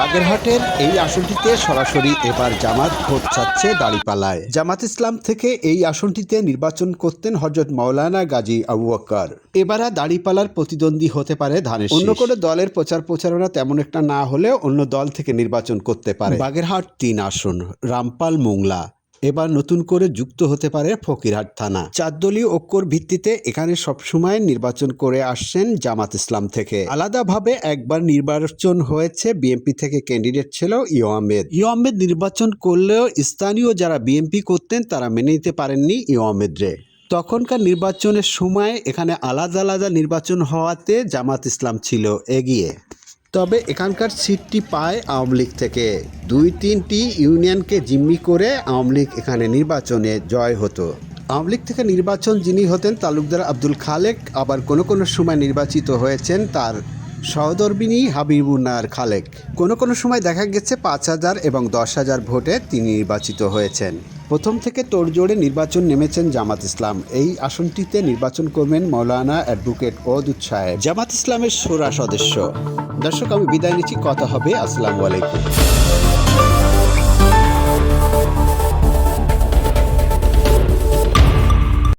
বাগেরহাটের এই আসনটিতে সরাসরি এবার জামাত ভোট চাচ্ছে দাড়িপালায়। জামাত ইসলাম থেকে এই আসনটিতে নির্বাচন করতেন হজরত মাওলানা গাজী আবু বকর এবার দাড়িপালার প্রতিদ্বন্দ্বী হতে পারে ধানের অন্য কোনো দলের প্রচার প্রচারণা তেমন একটা না হলেও অন্য দল থেকে নির্বাচন করতে পারে। বাগেরহাট তিন আসন, রামপাল মোংলা। এবার নতুন করে যুক্ত হতে পারে ফকিরহাট থানা। চারদলীয় ঐক্যর ভিত্তিতে এখানে সবসময় নির্বাচন করে আসছেন জামাত ইসলাম থেকে। আলাদাভাবে একবার নির্বাচন হয়েছে বিএনপি থেকে ক্যান্ডিডেট ছিল ইও আহমেদ। ইও আহমেদ নির্বাচন করলেও স্থানীয় যারা বিএনপি করতেন তারা মেনে নিতে পারেননি ইও আহমেদ রে তখনকার নির্বাচনের সময় এখানে আলাদা আলাদা নির্বাচন হওয়াতে জামাত ইসলাম ছিল এগিয়ে। তবে এখানকার সিটটি পায় আওয়ামী লীগ থেকে। দুই তিনটি ইউনিয়নকে জিম্মি করে আওয়ামী লীগ এখানে নির্বাচনে জয় হতো। আওয়ামী লীগ থেকে নির্বাচন যিনি হতেন তালুকদার আব্দুল খালেক আবার কোনো কোনো সময় নির্বাচিত হয়েছেন তার সহধর্মিনী হাবিবুন্নার খালেক। কোনো কোনো সময় দেখা গেছে পাঁচ হাজার এবং দশ হাজার ভোটে তিনি নির্বাচিত হয়েছেন। প্রথম থেকে তোড়জোড়ে নির্বাচন নেমেছেন জামাত ইসলাম। এই আসনটিতে নির্বাচন করবেন মৌলানা অ্যাডভোকেট ওদুদ সাহেব। জামাত ইসলামের সোরা সদস্য। দর্শক, আমি বিদায় নিচ্ছি। কথা হবে, আসসালামু আলাইকুম।